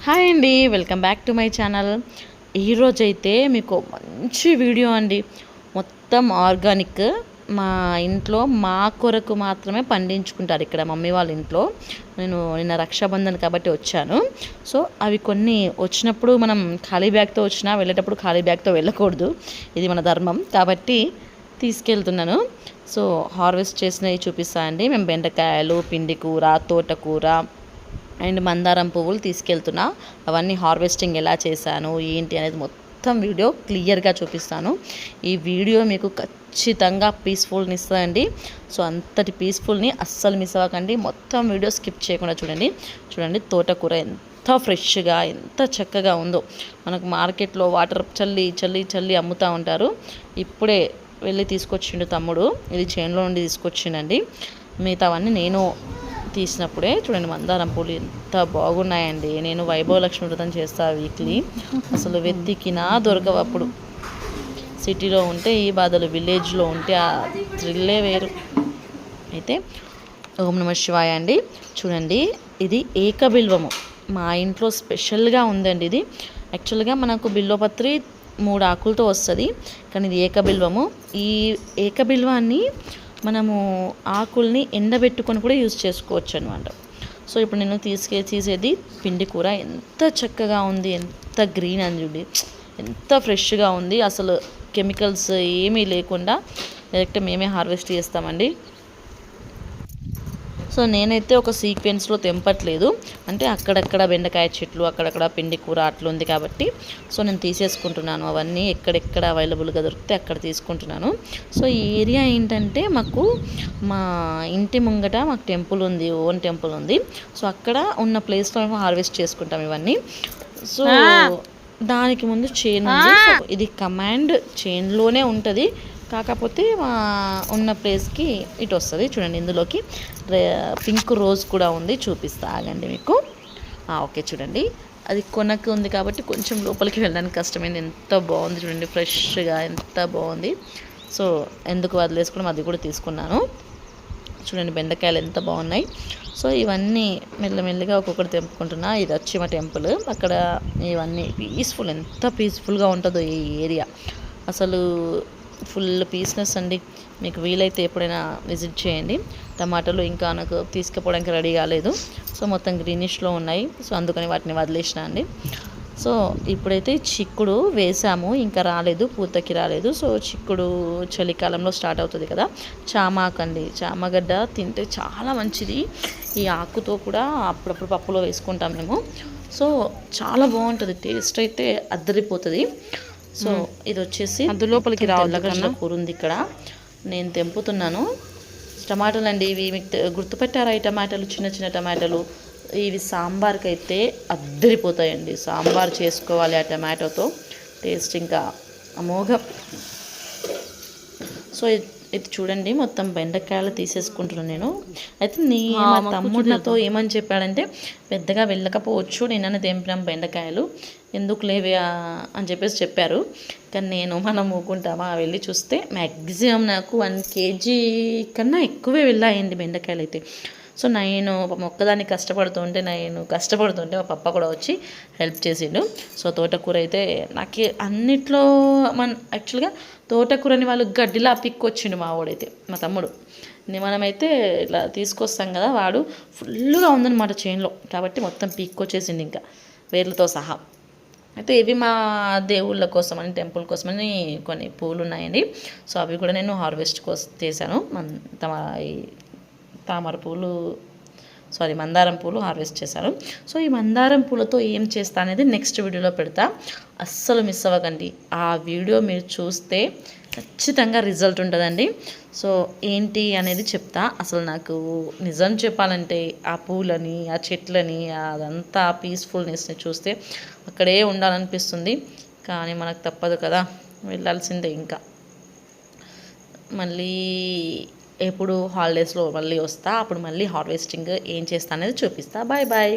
Hi అండి welcome back to my channel. ఈరోజైతే మీకు మంచి వీడియో అండి. మొత్తం ఆర్గానిక్. మా ఇంట్లో మా కొరకు మాత్రమే పండించుకుంటారు ఇక్కడ మమ్మీ వాళ్ళ ఇంట్లో. నేను నిన్న రక్షాబంధన్ కాబట్టి వచ్చాను. సో అవి కొన్ని వచ్చినప్పుడు మనం ఖాళీ బ్యాగ్తో వచ్చినా వెళ్ళేటప్పుడు ఖాళీ బ్యాగ్తో వెళ్ళకూడదు. ఇది మన ధర్మం. కాబట్టి తీసుకెళ్తున్నాను. సో హార్వెస్ట్ చేసినవి చూపిస్తా అండి. మేము బెండకాయలు పిండి కూర తోటకూర అండ్ మందారం పువ్వులు తీసుకెళ్తున్నా. అవన్నీ హార్వెస్టింగ్ ఎలా చేశాను ఏంటి అనేది మొత్తం వీడియో క్లియర్గా చూపిస్తాను. ఈ వీడియో మీకు ఖచ్చితంగా పీస్ఫుల్ని ఇస్తుందండి సో అంతటి పీస్ఫుల్ని అస్సలు మిస్ అవ్వకండి. మొత్తం వీడియో స్కిప్ చేయకుండా చూడండి. చూడండి తోటకూర ఎంత ఫ్రెష్గా ఎంత చక్కగా ఉందో. మనకు మార్కెట్లో వాటర్ చల్లి చల్లి చల్లి అమ్ముతూ ఉంటారు. ఇప్పుడే వెళ్ళి తీసుకొచ్చిండు తమ్ముడు. ఇది చేనులో నుండి తీసుకొచ్చిండండి. మిగతావన్నీ నేను తీసినప్పుడే చూడండి మందారం పూలు ఎంత బాగున్నాయండి. నేను వైభవ లక్ష్మి వ్రతం చేస్తా వీక్లీ. అసలు వెతికినా దొరకవు అప్పుడు. సిటీలో ఉంటే ఈ బాధలు విలేజ్లో ఉంటే ఆ థ్రిల్లే వేరు. అయితే ఓం నమ శివాయ అండి. చూడండి ఇది ఏకబిల్వము. మా ఇంట్లో స్పెషల్గా ఉందండి ఇది. యాక్చువల్గా మనకు బిల్వపత్రి మూడు ఆకులతో వస్తుంది. కానీ ఇది ఏకబిల్వము. ఈ ఏకబిల్వాన్ని మనము ఆకుల్ని ఎండబెట్టుకొని కూడా యూజ్ చేసుకోవచ్చు అనమాట సో ఇప్పుడు నేను తీసుకే తీసేది పిండి కూర. ఎంత చక్కగా ఉంది ఎంత గ్రీన్ అని చూడి. ఎంత ఫ్రెష్గా ఉంది. అసలు కెమికల్స్ ఏమీ లేకుండా డైరెక్ట్ మేమే హార్వెస్ట్ చేస్తామండి. సో నేనైతే ఒక సీక్వెన్స్లో తెంపట్లేదు. అంటే అక్కడక్కడ బెండకాయ చెట్లు అక్కడక్కడ పిండి కూర అట్లా ఉంది కాబట్టి సో నేను తీసేసుకుంటున్నాను. అవన్నీ ఎక్కడెక్కడ అవైలబుల్గా దొరికితే అక్కడ తీసుకుంటున్నాను. సో ఈ ఏరియా ఏంటంటే మాకు మా ఇంటి ముంగట మాకు టెంపుల్ ఉంది ఓన్ టెంపుల్ ఉంది. సో అక్కడ ఉన్న ప్లేస్లో మేము హార్వెస్ట్ చేసుకుంటాం ఇవన్నీ. సో దానికి ముందు చైన్ ఉంది. ఇది కమాండ్ చైన్లోనే ఉంటుంది. కాకపోతే మా ఉన్న ప్లేస్కి ఇటు వస్తుంది. చూడండి ఇందులోకి పింక్ రోజ్ కూడా ఉంది. చూపిస్తా ఆగండి మీకు. ఓకే చూడండి. అది కొనకు ఉంది కాబట్టి కొంచెం లోపలికి వెళ్ళడానికి కష్టమైంది. ఎంత బాగుంది చూడండి. ఫ్రెష్గా ఎంత బాగుంది. సో ఎందుకు వదిలేసుకోవడం అది కూడా తీసుకున్నాను. చూడండి బెండకాయలు ఎంత బాగున్నాయి. సో ఇవన్నీ మెల్లమెల్లిగా ఒక్కొక్కటి తెంపుకుంటున్నా. ఇది వచ్చి మా టెంపుల్. అక్కడ ఇవన్నీ పీస్ఫుల్ ఎంత పీస్ఫుల్గా ఉంటుందో ఈ ఏరియా. అసలు ఫుల్ పీస్నెస్ అండి. మీకు వీలైతే ఎప్పుడైనా విజిట్ చేయండి. టమాటాలు ఇంకా నాకు తీసుకుపోవడానికి రెడీ కాలేదు. సో మొత్తం గ్రీనిష్లో ఉన్నాయి. సో అందుకని వాటిని వదిలేసిన అండి. సో ఇప్పుడైతే చిక్కుడు వేసాము. ఇంకా రాలేదు పూతకి రాలేదు. సో చిక్కుడు చలికాలంలో స్టార్ట్ అవుతుంది కదా. చామాకండి చామగడ్డ తింటే చాలా మంచిది. ఈ ఆకుతో కూడా అప్పుడప్పుడు పప్పులో వేసుకుంటాం మేము. సో చాలా బాగుంటుంది. టేస్ట్ అయితే అద్దరిపోతుంది. సో ఇది వచ్చేసి అందు లోపలికి రావద్దు తెల్లగడ్డల కూర ఉంది ఇక్కడ. నేను తెంపుతున్నాను. టమాటాలు అండి ఇవి మీకు గుర్తుపెట్టారా ఈ టమాటాలు? చిన్న చిన్న టమాటాలు. ఇవి సాంబార్కి అయితే అద్దరిపోతాయండి. సాంబార్ చేసుకోవాలి ఆ టమాటోతో. టేస్ట్ ఇంకా అమోఘం. సో ఇది చూడండి మొత్తం బెండకాయలు తీసేసుకుంటున్నాను నేను. అయితే నీ మా తమ్ముడు నాతో ఏమని చెప్పాడంటే పెద్దగా వెళ్ళకపోవచ్చు నిన్న తెంపినాం బెండకాయలు. ఎందుకు లేవే అని చెప్పేసి చెప్పారు. కానీ నేను మనం ఊకుంటామా వెళ్ళి చూస్తే మ్యాక్సిమం నాకు వన్ కేజీ కన్నా ఎక్కువే వెళ్ళాయండి బెండకాయలు అయితే. సో నేను మొక్కదాన్ని ఒక్కదాన్ని కష్టపడుతుంటే నేను కష్టపడుతుంటే మా పప్ప కూడా వచ్చి హెల్ప్ చేసిండు. సో తోటకూర అయితే నాకు అన్నిట్లో మన యాక్చువల్గా తోటకూరని వాళ్ళు గడ్డిలా పిక్కొచ్చిండు మా వాడైతే మా తమ్ముడు. మనమైతే ఇట్లా తీసుకొస్తాం కదా వాడు ఫుల్గా ఉందన్నమాట చేన్లో కాబట్టి మొత్తం పిక్కొచ్చేసింది ఇంకా వేర్లతో సహా. అయితే ఇవి మా దేవుళ్ళ కోసమని టెంపుల్ కోసమని కొన్ని పూలు ఉన్నాయండి సో అవి కూడా నేను హార్వెస్ట్ కోసం చేశాను. తమ తామర పూలు సారీ మందారం పూలు హార్వెస్ట్ చేశాను సో ఈ మందారం పూలతో ఏం చేస్తా అనేది నెక్స్ట్ వీడియోలో పెడతా. అస్సలు మిస్ అవ్వకండి. ఆ వీడియో మీరు చూస్తే ఖచ్చితంగా రిజల్ట్ ఉంటుందండి. సో ఏంటి అనేది చెప్తా. అసలు నాకు నిజం చెప్పాలంటే ఆ పూలని ఆ చెట్లని అదంతా పీస్ఫుల్నెస్ని చూస్తే అక్కడే ఉండాలనిపిస్తుంది. కానీ మనకు తప్పదు కదా. వెళ్ళాల్సిందే ఇంకా. మళ్ళీ ఎప్పుడు హాలిడేస్లో మళ్ళీ వస్తా అప్పుడు మళ్ళీ హార్వెస్టింగ్ ఏం చేస్తా అనేది చూపిస్తా. Bye bye